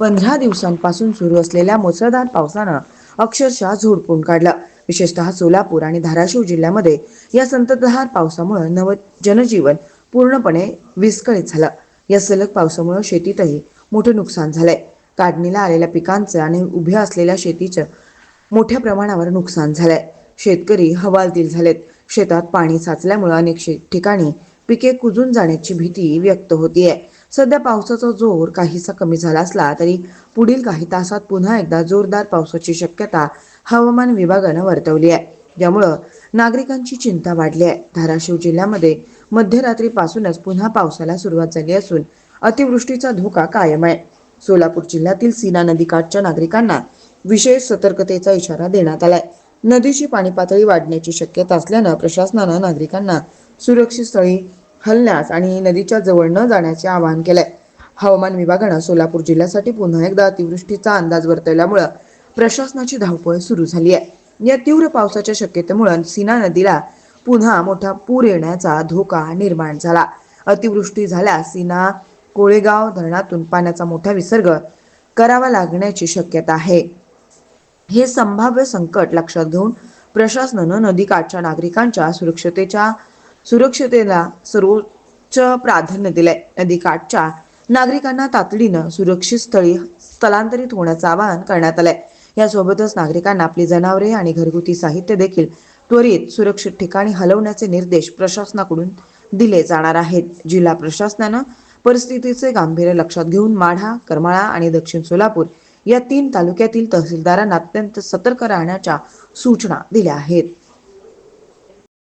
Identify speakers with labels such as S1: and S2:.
S1: पंधरा दिवसांपासून सुरू असलेल्या मुसळधार पावसानं अक्षरशः झोडपून काढलं. विशेषतः सोलापूर आणि धाराशिव जिल्ह्यामध्ये या संततधार पावसामुळे नव जनजीवन पूर्णपणे विस्कळीत झालं. या सलग पावसामुळे शेतीतही मोठं नुकसान झालंय. काढणीला आलेल्या पिकांचं आणि उभ्या असलेल्या शेतीचं मोठ्या प्रमाणावर नुकसान झालंय. शेतकरी हवालदिल झालेत. शेतात पाणी साचल्यामुळे अनेक शे ठिकाणी पिके कुजून जाण्याची भीती व्यक्त होतीये. सध्या पावसाचा जोर काहीसा कमी झाला असला तरी पुढील काही तासात पुन्हा एकदा जोरदार पावसाची शक्यता हवामान विभागानं वर्तवली आहे. त्यामुळं नागरिकांची चिंता वाढली आहे. धाराशिव जिल्ह्यामध्ये मध्यरात्रीपासूनच पुन्हा पावसाला सुरुवात झाली असून अतिवृष्टीचा धोका कायम आहे. सोलापूर जिल्ह्यातील सीना नदीकाठच्या नागरिकांना विशेष सतर्कतेचा इशारा देण्यात आलाय. नदीची पाणी पातळी वाढण्याची शक्यता असल्यानं प्रशासनानं नागरिकांना सुरक्षित स्थळी हलण्यास आणि नदीच्या जवळ न जाण्याचे आवाहन केलंय. हवामान विभागानं सोलापूर जिल्ह्यासाठी पुन्हा एकदा अतिवृष्टीचा अंदाज वर्तवल्यामुळं प्रशासनाची धावपळ सुरू झाली आहे या तीव्र पावसाच्या शक्यतेमुळे सीना नदीला पुन्हा मोठा पूर येण्याचा धोका निर्माण झाला. अतिवृष्टी झाल्यास सीना कोळेगाव धरणातून पाण्याचा मोठा विसर्ग करावा लागण्याची शक्यता आहे. हे संभाव्य संकट लक्षात घेऊन प्रशासनानं नदीकाठच्या नागरिकांच्या सुरक्षतेच्या सुरक्षितेला सर्वोच्च प्राधान्य दिलंय. नदीकाठच्या नागरिकांना तातडीनं सुरक्षित स्थळी स्थलांतरित होण्याचं आवाहन करण्यात आलंय. यासोबतच नागरिकांना आपली जनावरे आणि घरगुती साहित्य देखील त्वरित सुरक्षित ठिकाणी हलवण्याचे निर्देश प्रशासनाकडून दिले जाणार आहेत. जिल्हा प्रशासनानं परिस्थितीचे गांभीर्य लक्षात घेऊन माढा करमाळा आणि दक्षिण सोलापूर या तीन तालुक्यातील तहसीलदारांना अत्यंत सतर्क राहण्याच्या सूचना दिल्या आहेत.